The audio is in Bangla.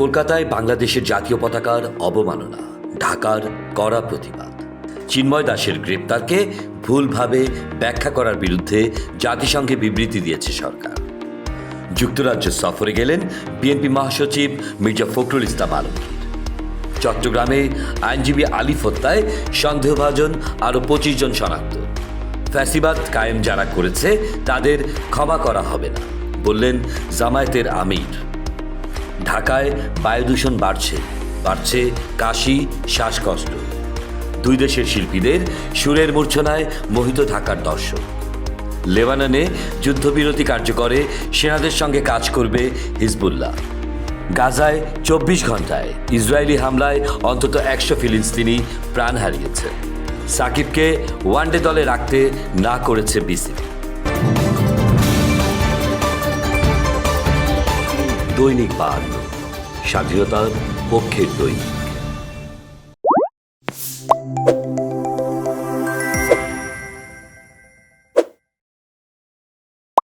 কলকাতায় বাংলাদেশের জাতীয় পতাকার অবমাননা, ঢাকার কড়া প্রতিবাদ। চিন্ময় দাসের গ্রেপ্তারকে ভুলভাবে ব্যাখ্যা করার বিরুদ্ধে জাতিসংঘে বিবৃতি দিয়েছে সরকার। যুক্তরাজ্য সফরে গেলেন বিএনপি মহাসচিব মির্জা ফখরুল ইসলাম আলমগীর চট্টগ্রামে আইনজীবী আলিফ হত্যায় সন্দেহভাজন আরও পঁচিশ জন শনাক্ত। ফ্যাসিবাদ কায়েম যারা করেছে তাদের ক্ষমা করা হবে না, বললেন জামায়াতের আমির। ঢাকায় বায়ুদূষণ বাড়ছে। বাড়ছে কাশি, শ্বাসকষ্ট। দুই দেশের শিল্পীদের সুরের মূর্ছনায় মোহিত ঢাকার দর্শক। লেবাননে যুদ্ধবিরতি কার্যকরে সেনাদের সঙ্গে কাজ করবে হিজবুল্লাহ। গাজায় চব্বিশ ঘন্টায় ইসরায়েলি হামলায় অন্তত একশো ফিলিস্তিনি প্রাণ হারিয়েছে। সাকিবকে ওয়ানডে দলে রাখতে না করেছে বিসিবি। দৈনিক বাহান্ন স্বাধীনতার পক্ষের দৈনিক।